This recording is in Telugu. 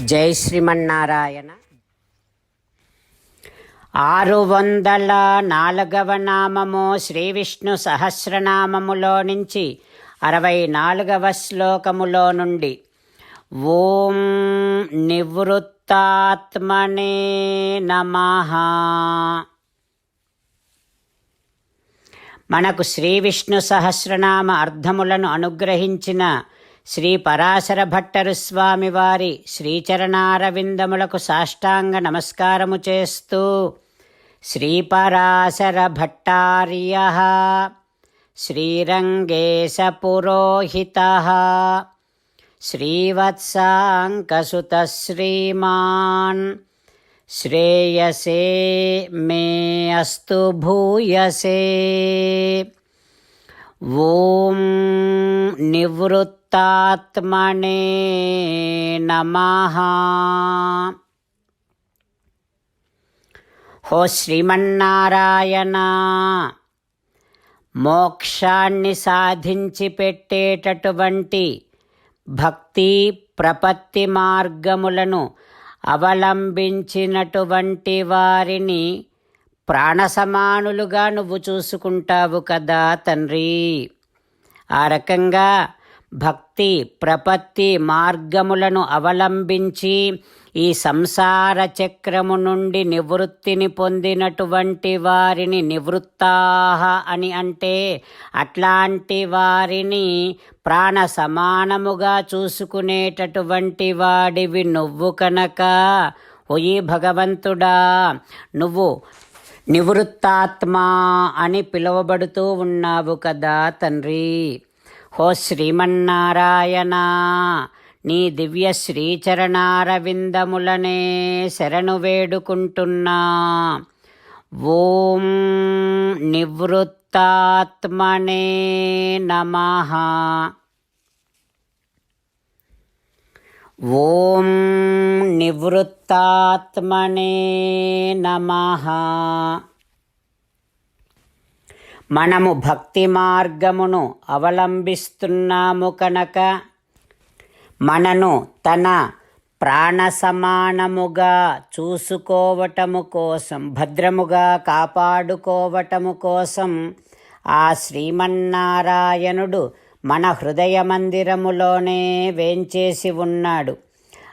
జై శ్రీమన్నారాయణ. ఆరు వందల నాలుగవ నామము శ్రీ విష్ణు సహస్రనామములో నుంచి అరవై నాలుగవ శ్లోకములో నుండి ఓం నివృత్తాత్మనే నమ. మనకు శ్రీ విష్ణు సహస్రనామ అర్థములను అనుగ్రహించిన శ్రీ పరాశర భట్టరు స్వామివారి శ్రీచరణారవిందములకు సాష్టాంగ నమస్కారము చేస్తూ శ్రీపరాశర భట్టార్య శ్రీరంగేశ పురోహిత శ్రీవత్సాంకసుత శ్రీమాన్ శ్రేయసే మే అస్తు భూయసే. ఓం నివృత్తాత్మనే నమః. హో శ్రీమన్నారాయణ మోక్షాన్ని సాధించి పెట్టేటటువంటి భక్తి ప్రపత్తి మార్గములను అవలంబించినటువంటి వారిని ప్రాణసమానులుగా నువ్వు చూసుకుంటావు కదా తండ్రి. ఆ రకంగా భక్తి ప్రపత్తి మార్గములను అవలంబించి ఈ సంసార చక్రము నుండి నివృత్తిని పొందినటువంటి వారిని నివృత్తాహ అని అంటే అట్లాంటి వారిని ప్రాణ సమానముగా చూసుకునేటటువంటి వాడివి నువ్వు కనుక. ఒయి భగవంతుడా నువ్వు నివృత్తాత్మా అని పిలువబడుతూ ఉన్నావు కదా తండ్రి. హో శ్రీమన్నారాయణ నీ దివ్య శ్రీచరణారవిందములనే శరణు వేడుకుంటున్నా. ఓం నివృత్తాత్మనే నమః. ఓం నివృత్తాత్మనే నమః. మనము భక్తి మార్గమును అవలంబిస్తున్నాము కనుక మనను తన ప్రాణ సమానముగా చూసుకోవటము కోసం భద్రముగా కాపాడుకోవటము కోసం ఆ శ్రీమన్నారాయణుడు మన హృదయ మందిరములోనే వేంచేసి ఉన్నాడు.